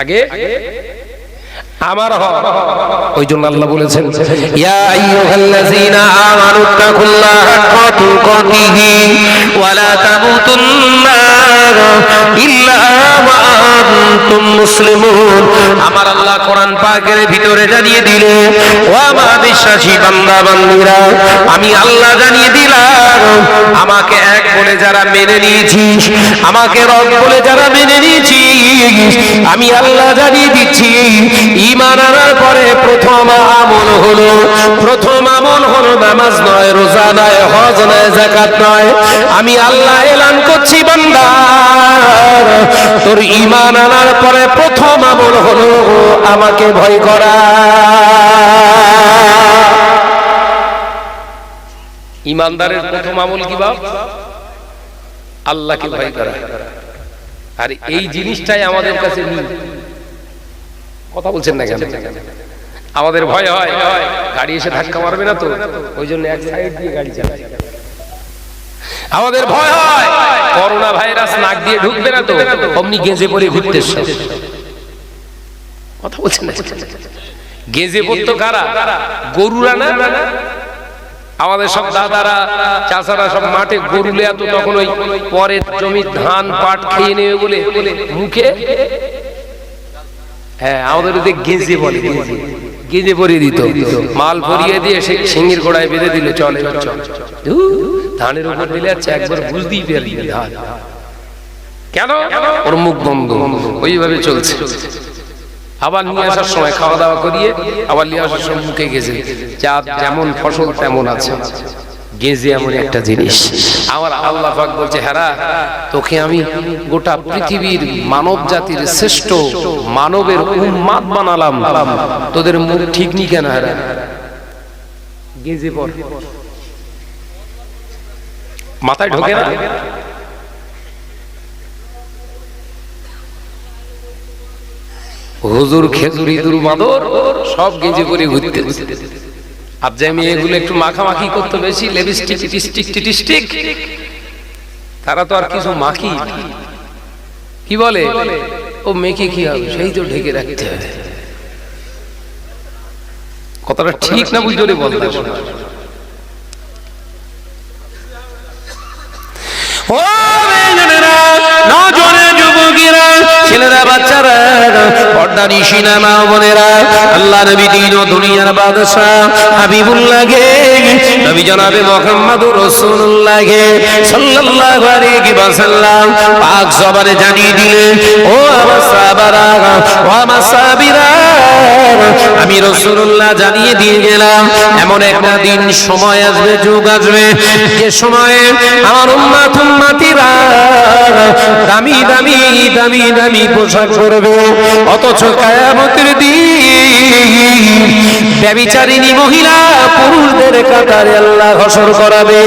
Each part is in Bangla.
আগে আমার ওই জন্য আল্লাহ বলেছেন, ইয়া আইয়ুহাল্লাযীনা আমানু তাকুল্লাহা হাক্কা তুকাতিহি তামুতুন্না ইল্লা ওয়া আনতুম মুসলিমুন। আমার আল্লাহ কোরআন পাকের ভিতরে জানিয়ে দিলে ও বিশ্বাসী বান্দা আমি আল্লাহ জানিয়ে দিলাম, আমাকে বলে যারা মেনে নিয়েছিস, আমাকে রব বলে যারা মেনে নিয়েছিস, আমি আল্লাহ জানিয়ে দিচ্ছি, ঈমান আনার পরে প্রথম আমল হলো, প্রথম আমল হলো নামাজ নয়, রোজা নয়, হজ নয়, যাকাত নয়। আমি আল্লাহ এলান করছি, বান্দা। তোর ইমান আনার পরে প্রথম আমল হলো, আমাকে ভয় করা। ইমানদারের প্রথম আমল কি বাপ? আল্লাহকে ভয় করা। আর এই জিনিসটাই আমাদের কাছে কথা বলছেন না কেন? আমাদের ভয় হয়। গাড়ি এসে ধাক্কা মারবে না তো? ওই জন্য এক সাইড দিয়ে গাড়ি চালায়। আমাদের ভয় হয়। করোনা ভাইরাস নাক দিয়ে ঢুকবে না তো? অমনি গেঁজে পরে ঘুরতে। কথা বলছেন না গেঁজে পড়তো কারা? গরুরা না? আমাদের সব দাদারা চাষারা সব মাঠে গরু লেয়াতো তখন ওই পরের জমির ধান, পাট খেয়ে নেবে বলে মুখে? হ্যাঁ আমাদের ওদের গেঁজে বলে, গেঁজে গেঁজে পরিয়ে দিত। মাল ভরিয়ে দিয়ে সে সিঙ্গির গোড়ায় বেঁধে দিল, চলে, চল ধানের উপর দিলে আছে একবার বুঝতেই না ধান। কেন? ওর মুখ বন্ধ। ওইভাবে চলছে। আবার নিয়ে আসার সময় খাওয়া দাওয়া করিয়ে আবার নিয়ে আসার সময় মুখে গেছে যা যেমন ফসল তেমন আছে। গেজে এমন একটা জিনিস। আমার আল্লাহ পাক বলছে হেরা তোকে আমি গোটা পৃথিবীর মানব জাতির শ্রেষ্ঠ মানবের উম্মাদ বানালাম। তোদের মুখ ঠিক নি কেন হেরা? গেজে পর। মাথায় ঢোকে না? হুজুর খেজুর ইঁদুর বাঁদর সব গেঁজে করে ঘুরতে আর যে মেয়েগুলো একটু মাখামাখি করতে বেশি লিপস্টিক টিস্টিক টিস্টিক তারা তো আর কিছু মাখি কি বলে? ও মেখে কি হবে? সেই তো ঢেকে রাখতে হবে। কথাটা ঠিক না, বুঝলে বলতে ছেলেরা, বাচ্চারা, পর্দা নিশিনা মা বোনেরা। আল্লাহ নবী দিন ও দুনিয়ার বাদশাহ হাবিবুল্লাহ গে নবী জনাবে মোহাম্মদ রাসূলুল্লাহ গে সাল্লাল্লাহু আলাইহি ওয়াসাল্লাম পাক জবানে জানিয়ে দিলেন, ও আমার সাহাবারা, ও আমার সাহাবীরা আমি রাসূলুল্লাহ জানিয়ে দিয়ে গেলাম, এমন একটা দিন সময় আসবে, যুগ আসবে। যে সময়ে আমার দামি দামি দামি দামি পোশাক পরবে। অথচ মহিলা পুরুষদের কাতারে আল্লাহ ঘোষণ করাবে।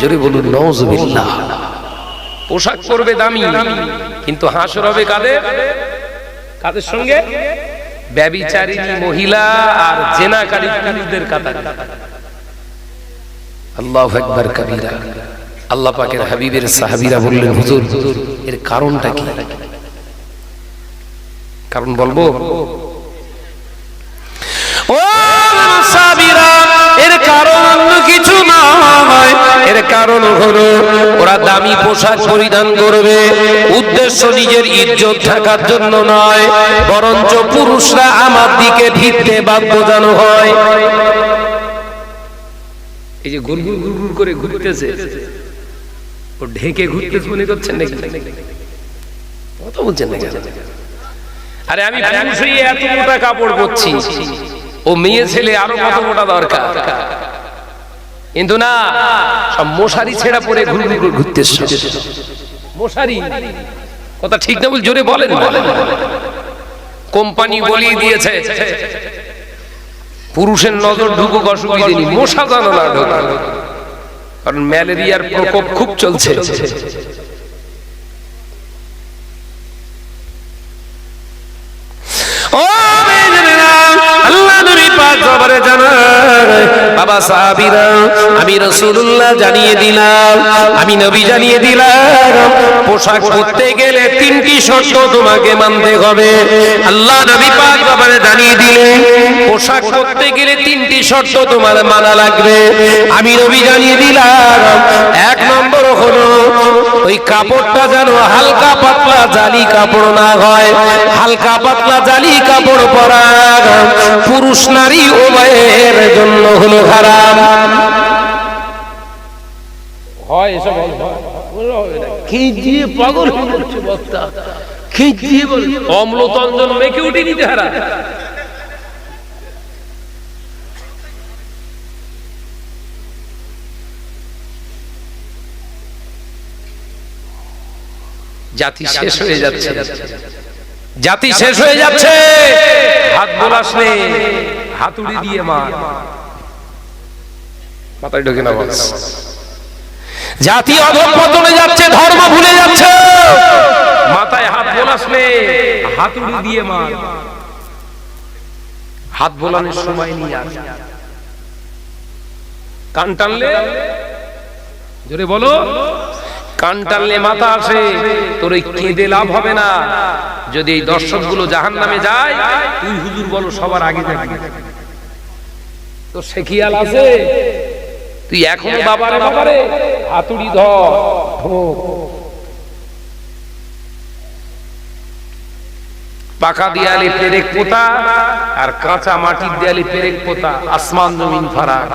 জোরে বলুন নওজবিল্লাহ পোশাক পরবে দামি, কিন্তু হাসর হবে কাদের? কাদের সঙ্গে? ব্যবিচারিণী মহিলা আর জেনাকারী পুরুষদের কাতারে। আল্লাহ একবার কবিরা। আল্লাহ পাকের হাবিবের সাহাবীরা বললেন, হুজুর, এর কারণটা কি? কারণ বলব কারণ হলো ওরা দামি পোশাক পরিধান করবে। উদ্দেশ্য নিজের ইজ্জত থাকার জন্য নয়, বরঞ্চ পুরুষরা আমার দিকে ভিড়তে বাধ্য যেন হয়। এই যে গুড়গুড় গুড়গুড় করে ঘুরতেছে। ও ঢেকে ঘুরতেছে মনে করছেন নাকি? কথা বলছেন না আরে আমি এত মোটা কাপড় পরছি। ও মেয়ে ছেলে আরও কত মোটা দরকার? কিন্তু না সব মশারি ছেঁড়া পরে ঘুরঘুর করে ঘুরতেছে। মশারি? কথা ঠিক না বল জোরে বলেন কোম্পানি বলিয়ে দিয়েছে পুরুষের নজর ঢুকুক মশা জানো না কারণ ম্যালেরিয়ার প্রকোপ খুব চলছে। জানায়, বাবা সাহাবিরা, আমি রসুল্লাহ জানিয়ে দিলাম, আমি নবী জানিয়ে দিলাম, পোশাক পরতে গেলে তিনটি শর্ত তোমাকে মানতে হবে। আল্লাহ নবী পাক বাবারে জানিয়ে দিলেন, পোশাক পরতে গেলে তিনটি শর্ত তোমার মানা লাগবে। আমি নবী জানিয়ে দিলাম, এক নম্বর হলো ওই কাপড়টা যেন হালকা পাতলা জালি কাপড় না হয় হালকা পাতলা জালি কাপড় পরা পুরুষ নারী উভয়ের জন্য হলো হারাম। হয় এসব খিঁচ দিয়ে পাগল হয়ে যাচ্ছে বক্তা? খিঁচ দিয়ে বল অম্লতঞ্জন মেখে উঠে নিতে হারা জাতি শেষ হয়ে যাচ্ছে। জাতি শেষ হয়ে যাচ্ছে। হাত বোলাস নে। হাতুড়ি দিয়ে মার। মাথায় ঢোকে না জাতি অধঃপতনে যাচ্ছে ধর্ম ভুলে যাচ্ছে। মাথায় হাত বোলাস নে। হাতুড়ি দিয়ে মার। হাত বোলানোর সময় নিয়ে আস কান টানলে? জোরে বলো। কান টানলে মাথা আসে, তোর ওই কেঁদে লাভ হবে না। যদি এই দর্শকগুলো জাহান নামে যায়, তুই হুজুর বলো, সবার আগে যাবি। তো সে খেয়াল আছে, তুই এখনও বাবারে বাবারে, হাতুড়ি ধর। পাকা দেয়ালে পেরেক পোতা, আর কাঁচা মাটির দেয়ালে পেরেক পোতা, আসমান জমিন ফারাক।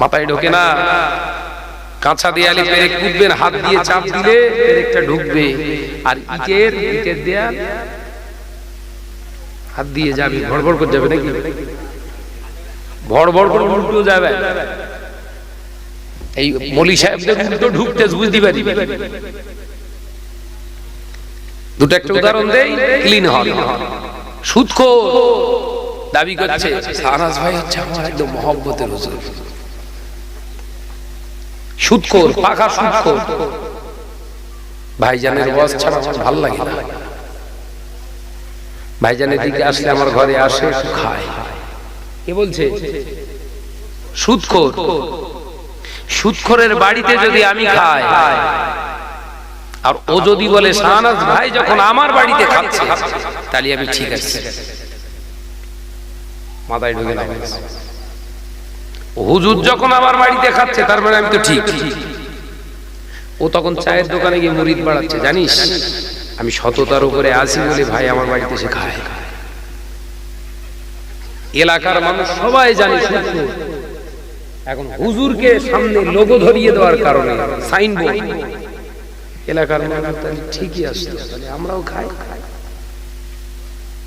মাথায় ঢোকে না। কাঁচা দেয়ালে পেরেক কুদবেন হাত দিয়ে চাপ দিলে পেরেকটা ঢুকবে। আর ইটের ইটের দেয়াল, হাত দিয়ে যাবে ভড়ভড় করে যাবে নাকি? ভড়ভড় করে উল্টো যাবে। এই মলি সাহেবদের উল্টো ঢুকতে বুঝতে পারি। দুটো একটা উদাহরণ দেই, ক্লিন হল সুদখো দাবি করছে সারাজ ভাই হচ্ছে আমার একদম মহব্বতের হুজুর। সুদখোর পাকা সুদখোর ভাইজানের বস ছাড়া ভালো লাগে না। ভাইজানের দিকে আসলে আমার ঘরে আসে খায়। কে বলছে সুদখোর সুদখোরের বাড়িতে যদি আমি খাই, আর ও যদি বলে, শাহনাজ ভাই যখন আমার বাড়িতে খাচ্ছে, তাহলে আমি ঠিক আছে। মাথায় ঢুকে না হুজুর যখন আমার বাড়িতে খাচ্ছে তার মানে আমি তো ঠিক। ও তখন চায়ের দোকানে গিয়ে মুরিদ বাড়াচ্ছে, জানিস? আমি সততার উপরে আসি বলে ভাই আমার বাড়িতে এসে খায়। এলাকার মানুষ সবাই জানে। এখন হুজুরকে সামনে লোগো ধরিয়ে দেওয়ার কারণে সাইনবোর্ড এলাকার মানুষ ঠিকই আসতো আমরাও খাই।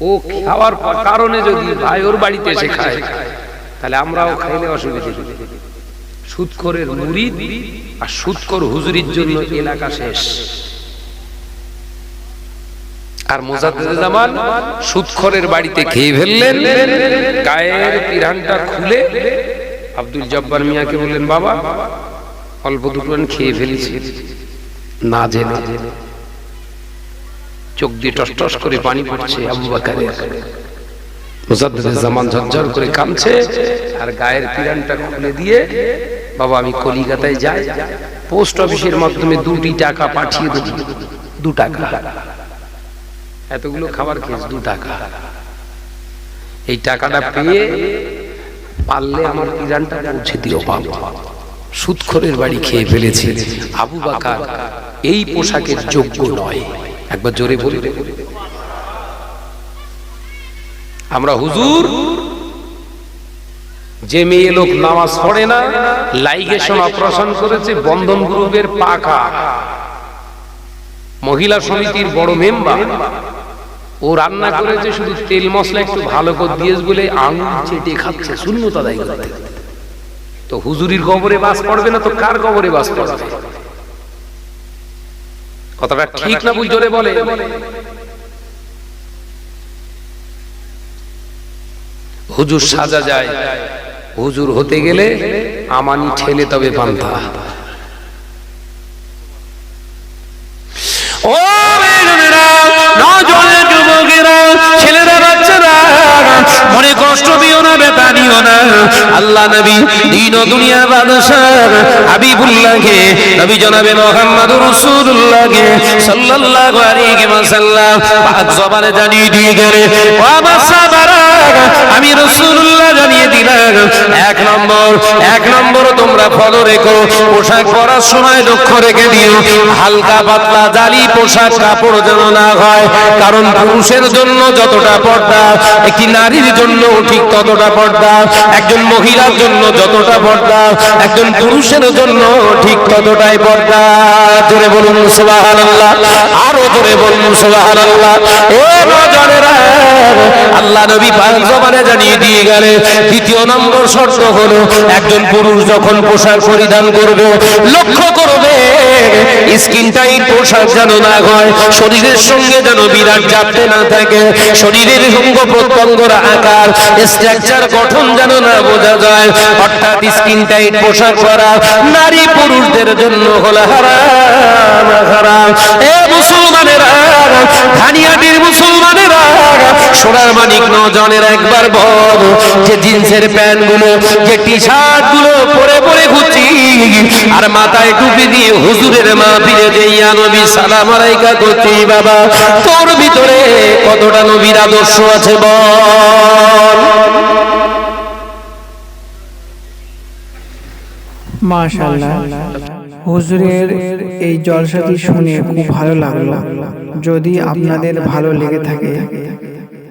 ও খাওয়ার কারণে যদি ভাই ওর বাড়িতে এসে খায় তাহলে আমরাও খাইলে অসুবিধা নেই সুদখোরের মুরিদ আর সুদখোর হুজুরির জন্য এলাকা শেষ। আর সুদখোরের বাড়িতে খেয়ে ফেললেন, গায়ের পিরানটা খুলে আব্দুল জব্বার মিয়াকে বললেন, বাবা, অল্প দুটো খেয়ে ফেলেছি, না জেনে চোখ দিয়ে টস টস করে পানি পড়ছে আবু বাকারের। ঝরঝর করে কামছে আর গায়ের পিরানটা খুলে দিয়ে, বাবা আমি কলিকাতায় যাই, পোস্ট অফিসের মাধ্যমে দুটি টাকা পাঠিয়ে দেবো। দু টাকা। এতগুলো খাবার খেয়েছি, দু টাকা। এই টাকাটা পেয়ে পারলে আমার পিরানটা পৌঁছে দিও পাবো সুদখোরের বাড়ি খেয়ে ফেলেছি। আবু বাকার এই পোশাকের যোগ্য নয়। একবার জোরে বলি আমরা হুজুর, যে মেয়ে লোক নামাজ পড়ে না লাইগেশন অপারেশন করেছে বন্ধন গ্রুপের পাখা। মহিলা সমিতির বড় মেম্বার। ও রান্না করেছে শুধু তেল মশলা একটু ভালো করে দিয়েছে বলে আঙুল চেটে খাচ্ছে, শূন্যতা দায়ী। তো হুজুরির কবরে বাস পড়বে না তো কার কবরে বাস পড়বে? কথাটা ঠিক না বুঝ জোরে বলে? হুজুর সাজা যায়। হুজুর হতে গেলে আমানি ঠেলে তবে পান্থা ও মনে কষ্ট দিও না বেতা দিও না। আল্লাহ নবী, দিন দুনিয়া বাদশাহ হাবিবুল্লাহকে, নবী জনাবে মোহাম্মদ রাসূলুল্লাহকে সাল্লাল্লাহু আলাইহি ওয়াসাল্লাম পাক জবানে জানিয়ে দিয়ে গেলে, ও আমার আমি রাসূলুল্লাহ জানিয়ে দিলাম, এক নম্বর এক নম্বর তোমরা রেখো, পোশাক পরার সময় রেখে দিও, হালকা পাতলা জালি পোশাক কাপড় যেন না হয়, কারণ পুরুষের জন্য যতটা পর্দা, একটি নারীর জন্য ঠিক ততটা পর্দা, একজন মহিলার জন্য যতটা পর্দা, একজন পুরুষের জন্য ঠিক ততটাই পর্দা। জোরে বলুন সুবহানাল্লাহ, আরও জোরে বলুন নজরেরা আল্লাহ নবী জবানে জানিয়ে দিয়ে গেলে দ্বিতীয় নম্বর শর্ত হলো একজন পুরুষ যখন পোশাক পরিধান করবে, লক্ষ্য করবে স্কিন টাইট পোশাক যেন না হয়, শরীরের সঙ্গে যেন বিরাট চাপতে না থাকে, শরীরের অঙ্গ প্রত্যঙ্গর আকার স্ট্রাকচার গঠন যেন না বোঝা যায়, অর্থাৎ স্কিন টাইট পোশাক পরা নারী পুরুষদের জন্য হলো হারাম হারাম। সোনার মানিক নজনের একবার বল। যে জিন্সের প্যান্টগুলো যে টি শার্টগুলো পরে পরে ঘুরছি আর মাথায় টুপি দিয়ে হুজুরের মা ফিরে যে নবী সালাম আলাইকা করছি, বাবা, তোর ভিতরে কতটা নবীর আদর্শ আছে বল। মাশাআল্লাহ। হুজুরের এই জলসাটি শুনে খুব ভালো লাগল। যদি আপনাদের ভালো লেগে থাকে